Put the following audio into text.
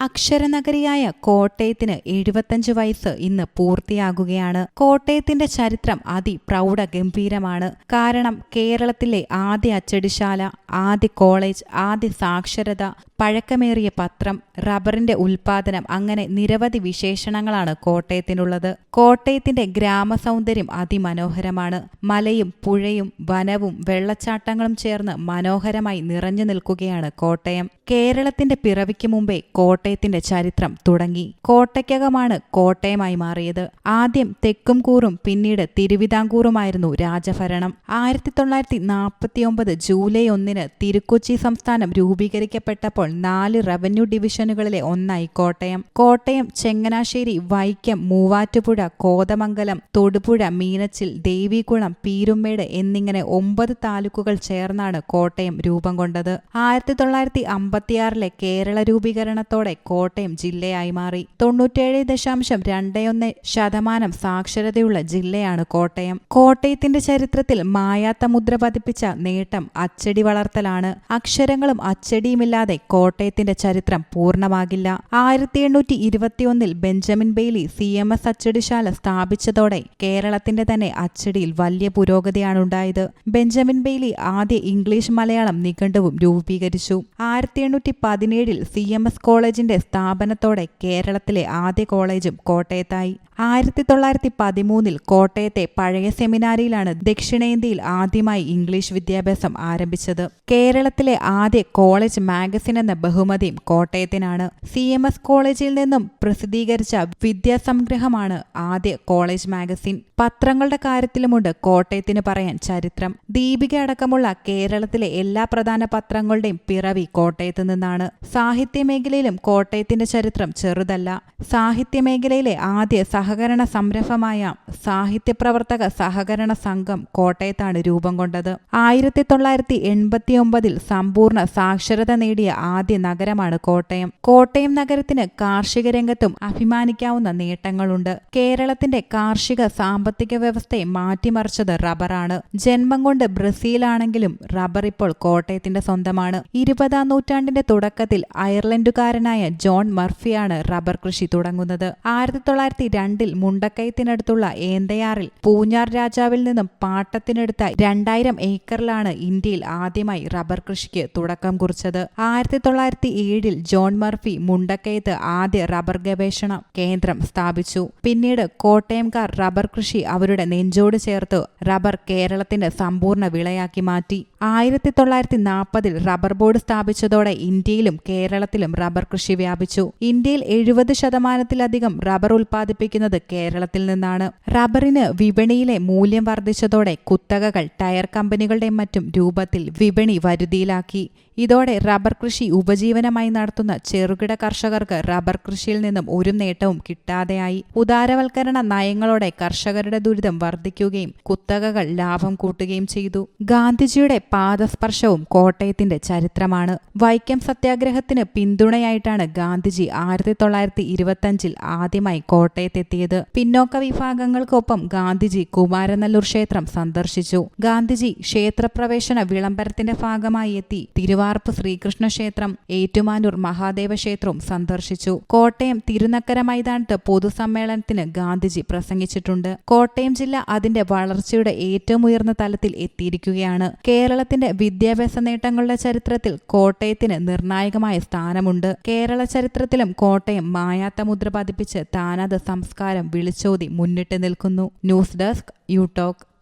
അക്ഷരനഗരിയായ കോട്ടയത്തിന് എഴുപത്തഞ്ച് വയസ്സ് ഇന്ന് പൂർത്തിയാകുകയാണ്. കോട്ടയത്തിന്റെ ചരിത്രം അതിപ്രൗഢ ഗംഭീരമാണ് കാരണം കേരളത്തിലെ ആദ്യ അച്ചടിശാല ആദ്യ കോളേജ് ആദ്യ സാക്ഷരത പഴക്കമേറിയ പത്രം റബ്ബറിന്റെ ഉൽപാദനം അങ്ങനെ നിരവധി വിശേഷണങ്ങളാണ് കോട്ടയത്തിനുള്ളത്. കോട്ടയത്തിന്റെ ഗ്രാമസൗന്ദര്യം അതിമനോഹരമാണ്. മലയും പുഴയും വനവും വെള്ളച്ചാട്ടങ്ങളും ചേർന്ന് മനോഹരമായി നിറഞ്ഞു നിൽക്കുകയാണ് കോട്ടയം. കേരളത്തിന്റെ പിറവിക്ക് മുമ്പേ കോട്ടയത്തിന്റെ ചരിത്രം തുടങ്ങി. കോട്ടയ്ക്കകമാണ് കോട്ടയമായി മാറിയത്. ആദ്യം തെക്കുംകൂറും പിന്നീട് തിരുവിതാംകൂറുമായിരുന്നു രാജഭരണം. ആയിരത്തി തൊള്ളായിരത്തി നാൽപ്പത്തിയൊമ്പത് ജൂലൈ ഒന്നിന് തിരുക്കൊച്ചി സംസ്ഥാനം രൂപീകരിക്കപ്പെട്ടപ്പോൾ നാല് റവന്യൂ ഡിവിഷനുകളിലെ ഒന്നായി കോട്ടയം. കോട്ടയം ചെങ്ങനാശ്ശേരി വൈക്കം മൂവാറ്റുപുഴ കോതമംഗലം തൊടുപുഴ മീനച്ചിൽ ദേവികുളം പീരുമേട് എന്നിങ്ങനെ ഒമ്പത് താലൂക്കുകൾ ചേർന്നാണ് കോട്ടയം രൂപം കൊണ്ടത്. ആയിരത്തി തൊള്ളായിരത്തി അമ്പത്തിയാറിലെ കേരള രൂപീകരണത്തോടെ കോട്ടയം ജില്ലയായി മാറി. തൊണ്ണൂറ്റേഴ് ദശാംശം രണ്ടൊന്ന് ശതമാനം സാക്ഷരതയുള്ള ജില്ലയാണ് കോട്ടയം. കോട്ടയത്തിന്റെ ചരിത്രത്തിൽ മായാത്ത മുദ്ര പതിപ്പിച്ച നേട്ടം അച്ചടി വളർത്തലാണ്. അക്ഷരങ്ങളും അച്ചടിയുമില്ലാതെ കോട്ടയത്തിന്റെ ചരിത്രം പൂർണമാകില്ല. ആയിരത്തി എണ്ണൂറ്റി ഇരുപത്തിയൊന്നിൽ Benjamin Bailey C M S അച്ചടിശാല സ്ഥാപിച്ചതോടെ കേരളത്തിന്റെ തന്നെ അച്ചടിയിൽ വലിയ പുരോഗതിയാണുണ്ടായത്. ബെഞ്ചമിൻ ബെയ്ലി ആദ്യ ഇംഗ്ലീഷ് മലയാളം നിഘണ്ടുവും രൂപീകരിച്ചു. ആയിരത്തി എണ്ണൂറ്റി പതിനേഴിൽ സി എം എസ് കോളേജിന്റെ സ്ഥാപനത്തോടെ കേരളത്തിലെ ആദ്യ കോളേജും കോട്ടയത്തായി. ആയിരത്തി തൊള്ളായിരത്തി പതിമൂന്നിൽ കോട്ടയത്തെ പഴയ സെമിനാരിയിലാണ് ദക്ഷിണേന്ത്യയിൽ ആദ്യമായി ഇംഗ്ലീഷ് വിദ്യാഭ്യാസം ആരംഭിച്ചത്. കേരളത്തിലെ ആദ്യ കോളേജ് മാഗസിൻ എന്ന ബഹുമതിയും കോട്ടയത്തിനാണ്. സി എം എസ് കോളേജിൽ നിന്നും പ്രസിദ്ധീകരിച്ച വിദ്യാസംഗ്രഹമാണ് ആദ്യ കോളേജ് മാഗസിൻ. പത്രങ്ങളുടെ കാര്യത്തിലുമുണ്ട് കോട്ടയത്തിന് പറയാൻ ചരിത്രം. ദീപിക അടക്കമുള്ള കേരളത്തിലെ എല്ലാ പ്രധാന പത്രങ്ങളുടെയും പിറവി കോട്ടയത്ത് നിന്നാണ്. സാഹിത്യ മേഖലയിലും കോട്ടയത്തിന്റെ ചരിത്രം ചെറുതല്ല. സാഹിത്യ മേഖലയിലെ ആദ്യ സഹകരണ സംരംഭമായ സാഹിത്യപ്രവർത്തക സഹകരണ സംഘം കോട്ടയത്താണ് രൂപം കൊണ്ടത്. ആയിരത്തി തൊള്ളായിരത്തി എൺപത്തി ഒമ്പതിൽ സമ്പൂർണ സാക്ഷരത നേടിയ ആദ്യ നഗരമാണ് കോട്ടയം. കോട്ടയം നഗരത്തിന് കാർഷിക രംഗത്തും അഭിമാനിക്കാവുന്ന നേട്ടങ്ങളുണ്ട്. കേരളത്തിന്റെ കാർഷിക സാമ്പത്തിക വ്യവസ്ഥയെ മാറ്റിമറിച്ചത് റബ്ബറാണ്. ജന്മം കൊണ്ട് ബ്രസീലാണെങ്കിലും റബ്ബർ ഇപ്പോൾ കോട്ടയത്തിന്റെ സ്വന്തമാണ്. ഇരുപതാം നൂറ്റാണ്ടിന്റെ തുടക്കത്തിൽ അയർലൻഡുകാരനായ ജോൺ മർഫിയാണ് റബ്ബർ കൃഷി തുടങ്ങുന്നത്. ആയിരത്തി തൊള്ളായിരത്തി രണ്ടിൽ മുണ്ടക്കയത്തിനടുത്തുള്ള ഏന്തയാറിൽ പൂഞ്ഞാർ രാജാവിൽ നിന്നും പാട്ടത്തിനെടുത്ത രണ്ടായിരം ഏക്കറിലാണ് ഇന്ത്യയിൽ ആദ്യമായി റബ്ബർ കൃഷിക്ക് തുടക്കം കുറിച്ചത്. ആയിരത്തി തൊള്ളായിരത്തി ഏഴിൽ ജോൺ മർഫി മുണ്ടക്കയത്ത് ആദ്യ റബ്ബർ ഗവേഷണ കേന്ദ്രം സ്ഥാപിച്ചു. പിന്നീട് കോട്ടയംകാർ റബ്ബർ കൃഷി അവരുടെ നെഞ്ചോട് ചേർത്ത് റബ്ബർ കേരളത്തിന്റെ സമ്പൂർണ വിളയാക്കി മാറ്റി. ആയിരത്തി തൊള്ളായിരത്തി നാൽപ്പതിൽ റബ്ബർ ബോർഡ് സ്ഥാപിച്ചതോടെ ഇന്ത്യയിലും കേരളത്തിലും റബ്ബർ കൃഷി വ്യാപിച്ചു. ഇന്ത്യയിൽ എഴുപത് ശതമാനത്തിലധികം റബ്ബർ ഉൽപ്പാദിപ്പിക്കുന്നത് കേരളത്തിൽ നിന്നാണ്. റബ്ബറിന് വിപണിയിലെ മൂല്യം വർദ്ധിച്ചതോടെ കുത്തകകൾ ടയർ കമ്പനികളുടെയും മറ്റും രൂപത്തിൽ വിപണി വരുതിയിലാക്കി. ഇതോടെ റബ്ബർ കൃഷി ഉപജീവനമായി നടത്തുന്ന ചെറുകിട കർഷകർക്ക് റബ്ബർ കൃഷിയിൽ നിന്നും ഒരു നേട്ടവും കിട്ടാതെയായി. ഉദാരവൽക്കരണ നയങ്ങളോടെ കർഷകരുടെ ദുരിതം വർദ്ധിക്കുകയും കുത്തകകൾ ലാഭം കൂട്ടുകയും ചെയ്തു. ഗാന്ധിജിയുടെ പാദസ്പർശവും കോട്ടയത്തിന്റെ ചരിത്രമാണ്. വൈക്കം സത്യാഗ്രഹത്തിന് പിന്തുണയായിട്ടാണ് ഗാന്ധിജി ആയിരത്തി തൊള്ളായിരത്തി ഇരുപത്തഞ്ചിൽ ആദ്യമായി കോട്ടയത്തെത്തിയത്. പിന്നോക്ക വിഭാഗങ്ങൾക്കൊപ്പം ഗാന്ധിജി കുമാരനല്ലൂർ ക്ഷേത്രം സന്ദർശിച്ചു. ഗാന്ധിജി ക്ഷേത്രപ്രവേശന വിളംബരത്തിന്റെ ഭാഗമായി എത്തി. തിരുവാർപ്പ് ശ്രീകൃഷ്ണ ക്ഷേത്രം ഏറ്റുമാനൂർ മഹാദേവ ക്ഷേത്രവും സന്ദർശിച്ചു. കോട്ടയം തിരുനക്കര മൈതാനത്ത് പൊതുസമ്മേളനത്തിന് ഗാന്ധിജി പ്രസംഗിച്ചിട്ടുണ്ട്. കോട്ടയം ജില്ല അതിന്റെ വളർച്ചയുടെ ഏറ്റവും ഉയർന്ന തലത്തിൽ എത്തിയിരിക്കുകയാണ്. കേരളത്തിന്റെ വിദ്യാഭ്യാസ നേട്ടങ്ങളുടെ ചരിത്രത്തിൽ കോട്ടയത്തിന് നിർണായകമായ സ്ഥാനമുണ്ട്. കേരള ചരിത്രത്തിലും കോട്ടയം മായാത്ത മുദ്ര പതിപ്പിച്ച് താനത് സംസ്കാരം വിളിച്ചോതി മുന്നിട്ട് നിൽക്കുന്നു. News desk you talk